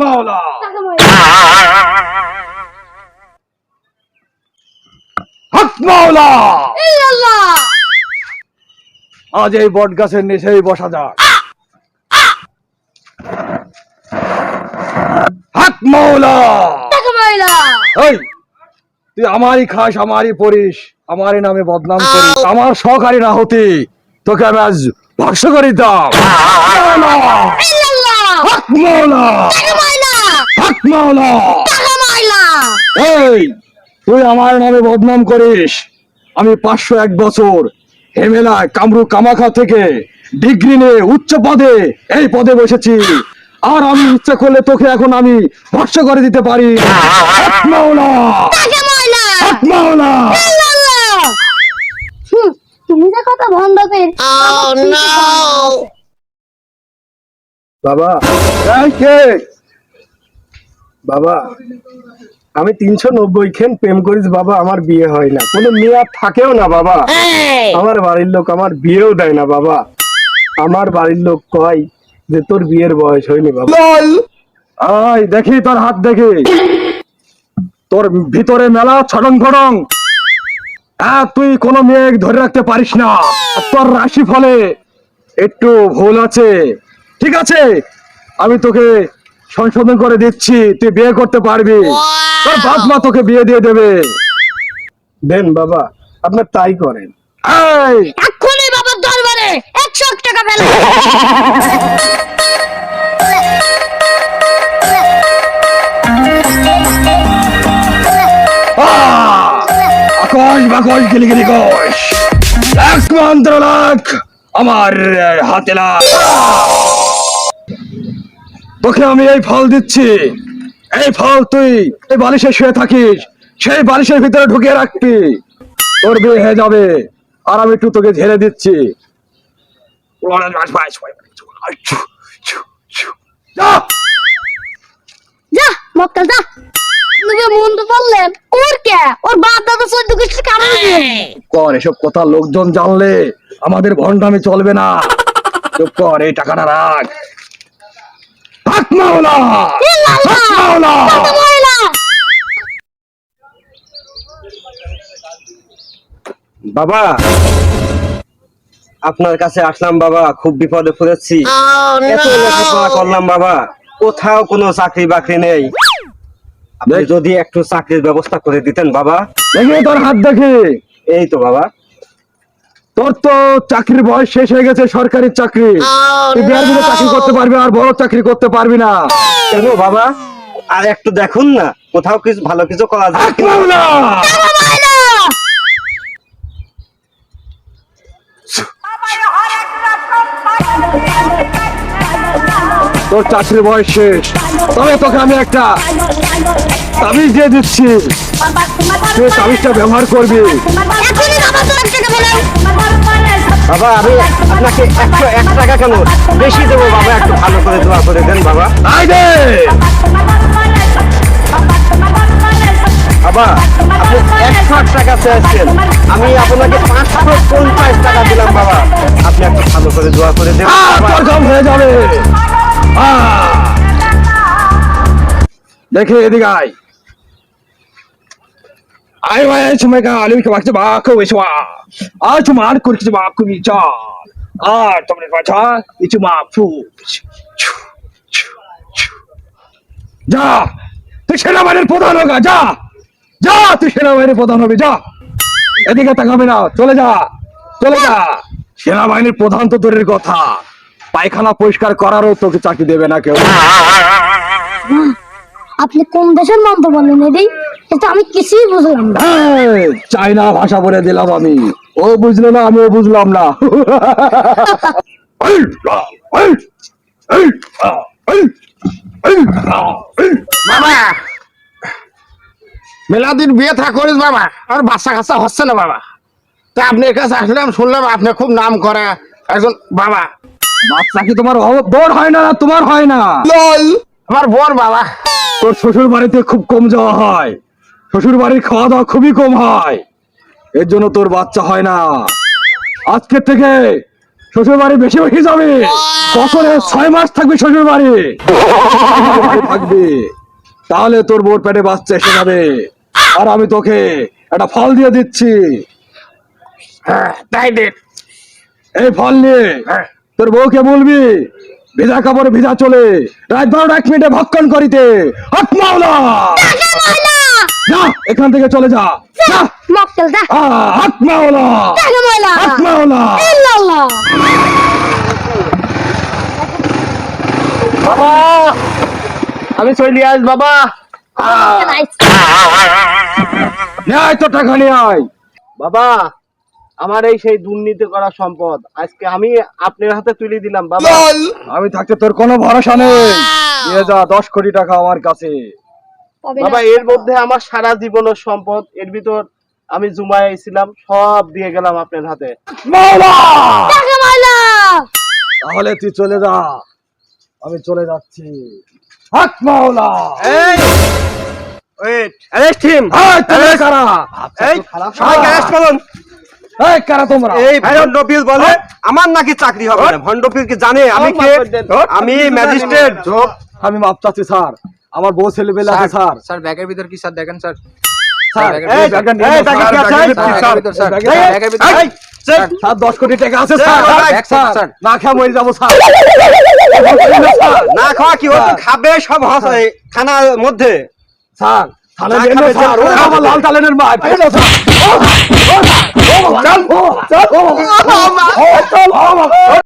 মাওলা। হক মাওলা। আজ এই বট গাছের নিচেই বসা যাক। হক মাওলা। এই তুই আমারই খাস আমারই পড়িস আমারই নামে বদনাম করিস আমার সহকারী না হতি তোকে আমি আজ ভক্স করে দিতাম মাওলা! ইল্লাল্লাহ হক মাওলা হক মাওলা এই তুই আমার নামে বদনাম করিস। আমি পাঁচশো এক বছর হেমেলা কামরু কামাখা থেকে ডিগ্রি নিয়ে উচ্চ পদে এই পদে বসেছি। আর আমি ইচ্ছা করলে তোকে এখন আমি ভর্ষ করে দিতে পারি। তুমি যে কথা বন্ধ no বাবা। কে? বাবা আমি তিনশো নব্বই খেন প্রেম করিস বাবা আমার বিয়ে হয় না। কোনো মেয়ে আর থাকেও না বাবা। আমার বাড়ির লোক আমার বিয়েও দেয় না বাবা। আমার বাড়ির লোক কয় যে তোর বিয়ের বয়স হয়নি বাবা। আয় দেখি তোর হাত দেখি। তোর ভিতরে মেলা ছড়ং হ্যাঁ তুই কোনো মেয়ে ধরে রাখতে পারিস না। তোর রাশি ফলে একটু ভুল আছে। ঠিক আছে আমি তোকে সংশোধন করে দিচ্ছি তুই বিয়ে করতে পারবি। তোর বাপ মা তোকে বিয়ে দিয়ে দেবে। দেন বাবা আপনার তাই করেন। এক্ষুনি বাবার দরবারে একশো টাকা ফেলে আকাশ বাকশ গিলি গিলি কোষ এক মন্ত্র লাখ আমার হাতে লাখ। তোকে আমি এই ফল দিচ্ছি। এই ফল তুই এই বালিশে শুয়ে থাকিস সেই বালিশের ভিতরে ঢুকিয়ে রাখবি। তোর বিয়ে হয়ে যাবে আর আমি একটু তোকে ঝেড়ে দিচ্ছি। যা! যা যা। আপনি মন্দ বললেন ওর কে? ওর বাপ দাদা চোদ্দ গোষ্ঠী কামড় কর এসব কথা লোকজন জানলে আমাদের ভণ্ডামি চলবে না। চুপ কর এই টাকাটা রাখ। হাক মাওলা! হাক মাওলা বাবা আপনার কাছে আসলাম বাবা খুব বিপদে পড়েছি। এত লেখাপড়া করলাম বাবা কোথাও কোনো চাকরি বাকরি নেই। আপনি যদি একটু চাকরির ব্যবস্থা করে দিতেন বাবা। দেখি তোর হাত দেখি। এই তো বাবা। তোর তো চাকরির বয়স শেষ হয়ে গেছে সরকারি চাকরি। তুই বিহার দিনে চাকরি করতে পারবি আর বড় চাকরি করতে পারবি না। কেন বাবা? আর একটু দেখুন না কোথাও কিছু ভালো কিছু করা যায়? তোর চাকরির বয়স শেষ। তবে তোকে আমি একটা তাবিজ দিয়ে দিচ্ছি। তুই তাবিজটা ব্যবহার করবি। বাবা আমি আপনাকে একশো এক টাকা কেন বেশি দেবো? বাবা একটু ভালো করে দোয়া করে দেন বাবা। বাবা আপনি একশো এক টাকা চেয়েছেন। আমি আপনাকে পাঁচশো পঞ্চাশ টাকা দিলাম বাবা। আপনি একটু ভালো করে দোয়া করে বাবা। তোর হয়ে যাবে। দেখে এদিকে আয়। বাক ওই সোয়া আজ মান করছি যে বাক নি চা আর তোমরা বাচ্চা ইচু মা ফু যা, তুই সেনাবাহিনীর প্রধান হোগা যা। যা, তুই সেনাবাহিনীর প্রধান হবে, যা। এদিকে তাকাবে না, চলে যা চলে যা। সেনাবাহিনীর প্রধান তো দূরের কথা। পায়খানা পরিষ্কার করারও তোকে চাকরি দেবে না কেউ। আপনি কোন দেশের মন্ত্র বললেন এদি এটা আমি কিছুই বুঝলাম না। চাইনা ভাষা বলে দিলাম আমি। ও বুঝলো না আমিও বুঝলাম না। বাবা মেলাদিন বিয়ে থা করিস বাবা আর বাচ্চা কাচ্চা হচ্ছে না বাবা। তা আপনি আপনার কাছে আসলাম শুনলাম আপনি খুব নাম করে একজন বাবা। বাচ্চা কি তোমার বোর হয় না না তোমার হয় না? আমার বোন বাবা। তোর শ্বশুর বাড়িতে খুব কম যাওয়া হয়। শ্বশুর বাড়ির খাওয়া দাওয়া খুবই কম হয়। এর জন্য তোর বাচ্চা হয় না। আজকের থেকে শ্বশুর বাড়ি বেশি বেশি যাবে। বছরে ছয় মাস থাকবি শ্বশুর বাড়ি থাকবি। তাহলে তোর বোর পেটে বাচ্চা এসে যাবে। আর আমি তোকে একটা ফল দিয়ে দিচ্ছি। হ্যাঁ তাই এই ফল নিয়ে তোর বউকে বলবি, ভিজা কাপড়ে ভিজা চলে, রাত বারোটা এক মিনিটে ভক্ষণ করিতে। হাত মাওলা! যা এখান থেকে চলে যা। যা মক্কেল ইল্লাল্লাহ। বাবা আমি চলি আস বাবা। তোর টাকা নিয়ে আয়। বাবা আমার এই সেই দুর্নীতি করা সম্পদ আজকে আমি আপনার হাতে তুলে দিলাম বাবা। আমি থাকতে তোর কোনো ভরসা নেই। নিয়ে যা দশ কোটি টাকা আমার কাছে। বাবা এর মধ্যে আমার সারা জীবনের সম্পদ এর ভিতর আমি জুমায় ছিলাম সব দিয়ে গেলাম আপনার হাতে। তাহলে তুই চলে যা। আমি চলে যাচ্ছি। হাত মাওলা বলে আমার নাকি চাকরি হবে না। কি জানে? আমি আমি ম্যাজিস্ট্রেট। আমি মাপ চাচ্ছি স্যার। আমার বউ ছেলেবেলা আছে স্যার স্যার। ব্যাগের ভিতর কি স্যার? দেখেন স্যার। স্যার কোটি টাকা আছে স্যার না স্যার। না খাওয়া কি হতো? খাবে সব থানার মধ্যে। স্যার।